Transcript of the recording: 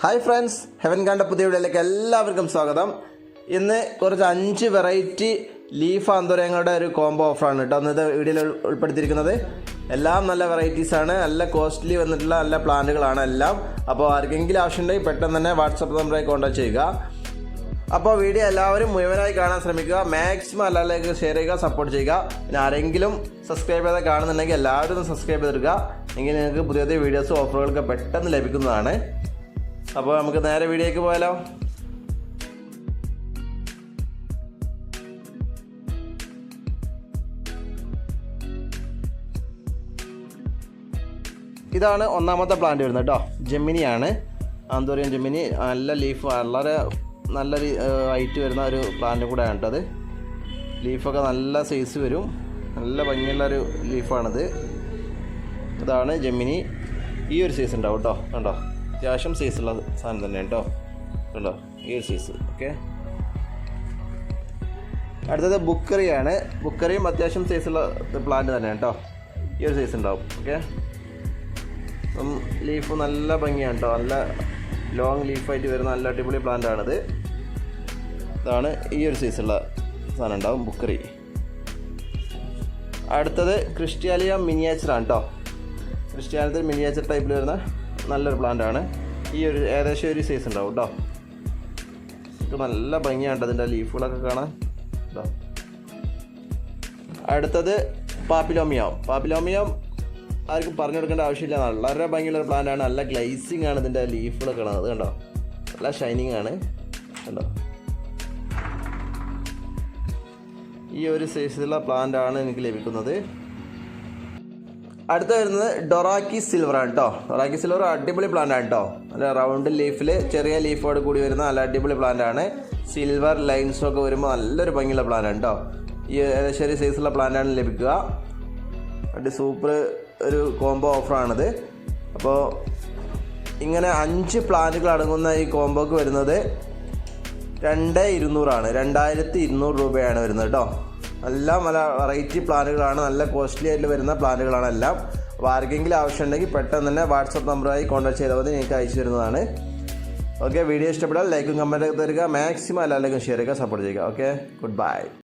Hi friends heaven കാണ്ട പുതിയ വീഡിയോയിലേക്ക് എല്ലാവർക്കും സ്വാഗതം. ഇന്ന് കുറച്ച് അഞ്ച് വെറൈറ്റി ലീഫ് ആന്തോരങ്ങളുടെ ഒരു കോംബോ ഓഫറാണ് കേട്ടോ. ഇന്നത്തെ വീഡിയോയിൽ ഉൾപ്പെടുത്തിയിരിക്കുന്നത്. എല്ലാം നല്ല വെറൈറ്റീസ് ആണ്. നല്ല കോസ്റ്റ്ലി വന്നിട്ടുള്ള നല്ല പ്ലാന്റുകളാണ് എല്ലാം. അപ്പോൾ ആർക്കെങ്കിലും ആവശ്യമുണ്ടെങ്കിൽ പെട്ടെന്ന് തന്നെ വാട്സപ്പ് നമ്പറായി കോൺടാക്ട് ചെയ്യുക. അപ്പോൾ വീഡിയോ എല്ലാവരും മുഴുവനായി കാണാൻ ശ്രമിക്കുക. മാക്സിമം എല്ലാവരിലേക്ക് ഷെയർ ചെയ്യുക സപ്പോർട്ട് ചെയ്യുക. പിന്നെ ആരെങ്കിലും സബ്സ്ക്രൈബ് ചെയ്താൽ കാണുന്നുണ്ടെങ്കിൽ എല്ലാവരും സബ്സ്ക്രൈബ് ചെയ്തെടുക്കുക എങ്കിൽ നിങ്ങൾക്ക് പുതിയ പുതിയ വീഡിയോസും ഓഫറുകളൊക്കെ പെട്ടെന്ന് ലഭിക്കുന്നതാണ്. അപ്പോൾ നമുക്ക് നേരെ വീഡിയോയ്ക്ക് പോയാലോ? ഇതാണ് ഒന്നാമത്തെ പ്ലാന്റ് വരുന്നത് കേട്ടോ ജെമിനിയാണ് ആന്തോറിയൻ ജെമിനി നല്ല ലീഫ് വളരെ നല്ല ഹൈറ്റ് വരുന്ന ഒരു പ്ലാന്റ് കൂടെയാണ് കേട്ടോ അത്. ലീഫൊക്കെ നല്ല സൈസ് വരും. നല്ല ഭംഗിയുള്ള ഒരു ലീഫാണിത് ഇതാണ് ജെമിനി ഈ ഒരു സൈസ് ഉണ്ടാവും കേട്ടോ കണ്ടോ? അത്യാവശ്യം സൈസുള്ള സാധനം തന്നെ കേട്ടോ കണ്ടോ? ഈ ഒരു സൈസ് ഓക്കെ അടുത്തത് ബുക്കറിയാണ്. ബുക്കറിയും അത്യാവശ്യം സൈസുള്ള പ്ലാന്റ് തന്നെ കേട്ടോ ഈ ഒരു സൈസ് ഉണ്ടാവും. ഓക്കെ അപ്പം ലീഫ് നല്ല ഭംഗിയാണ് കേട്ടോ നല്ല ലോങ് ലീഫായിട്ട് വരുന്ന നല്ല അടിപൊളി പ്ലാന്റ് ആണിത്. ഇതാണ് ഈ ഒരു സൈസുള്ള സാധനം ഉണ്ടാവും ബുക്കറി. അടുത്തത് ക്രിസ്ത്യാലിയ മിനിയേച്ചറാണ് കേട്ടോ ക്രിസ്ത്യാനിയത്തിൽ മിനിയേച്ചർ ടൈപ്പിൽ വരുന്ന നല്ലൊരു പ്ലാന്റ് ആണ്. ഈ ഒരു ഏകദേശം ഒരു സൈസ് ഉണ്ടാവും കേട്ടോ ഇത് നല്ല ഭംഗിയാണ് അതിന്റെ ലീഫുകളൊക്കെ കാണാൻ. കേട്ടോ അടുത്തത് പാപ്പിലോമിയാവും പാപ്പിലോമിയം ആർക്കും പറഞ്ഞു കൊടുക്കേണ്ട ആവശ്യമില്ല. വളരെ ഭംഗിയുള്ള പ്ലാന്റ് ആണ്. നല്ല ഗ്ലൈസിങ് ആണ് ഇതിന്റെ ലീഫുകളൊക്കെ കാണുന്നത് കണ്ടോ? നല്ല ഷൈനിങ് ആണ്. കണ്ടോ? ഈ ഒരു സൈസിലുള്ള പ്ലാന്റ് ആണ് എനിക്ക് ലഭിക്കുന്നത്. അടുത്ത വരുന്നത് ഡൊറാക്കി സിൽവർ ആണ് കേട്ടോ ഡൊറാക്കി സിൽവർ അടിപൊളി പ്ലാന്റ് ആണ് കേട്ടോ നല്ല റൗണ്ട് ലീഫിൽ ചെറിയ ലീഫോട് കൂടി വരുന്ന നല്ല അടിപൊളി പ്ലാന്റ് ആണ്. സിൽവർ ലൈൻസും ഒക്കെ വരുമ്പോൾ നല്ലൊരു ഭംഗിയുള്ള പ്ലാന്റ് ആണ് കേട്ടോ ഈ ഒരു സൈസുള്ള പ്ലാന്റ് ആണ് ലഭിക്കുക. അടി സൂപ്പർ ഒരു കോംബോ ഓഫറാണിത് അപ്പോൾ ഇങ്ങനെ അഞ്ച് പ്ലാന്റുകൾ അടങ്ങുന്ന ഈ കോംബോക്ക് വരുന്നത് രണ്ട് ഇരുന്നൂറാണ്. രണ്ടായിരത്തി ഇരുന്നൂറ് രൂപയാണ് വരുന്നത് കേട്ടോ എല്ലാം നല്ല വെറൈറ്റി പ്ലാനുകളാണ് നല്ല കോസ്റ്റ്ലി ആയിട്ട് വരുന്ന പ്ലാനുകളാണ് എല്ലാം. അപ്പോൾ ആർക്കെങ്കിലും ആവശ്യമുണ്ടെങ്കിൽ പെട്ടെന്ന് തന്നെ വാട്സപ്പ് നമ്പറായി കോൺടാക്ട് ചെയ്താൽ മതി നിങ്ങൾക്ക് അയച്ചു തരുന്നതാണ്. ഓക്കെ വീഡിയോ ഇഷ്ടപ്പെട്ടാൽ ലൈക്കും കമന്റ് തരിക മാക്സിമം എല്ലാവർക്കും ഷെയർ ചെയ്യുക സപ്പോർട്ട് ചെയ്യുക. Okay good bye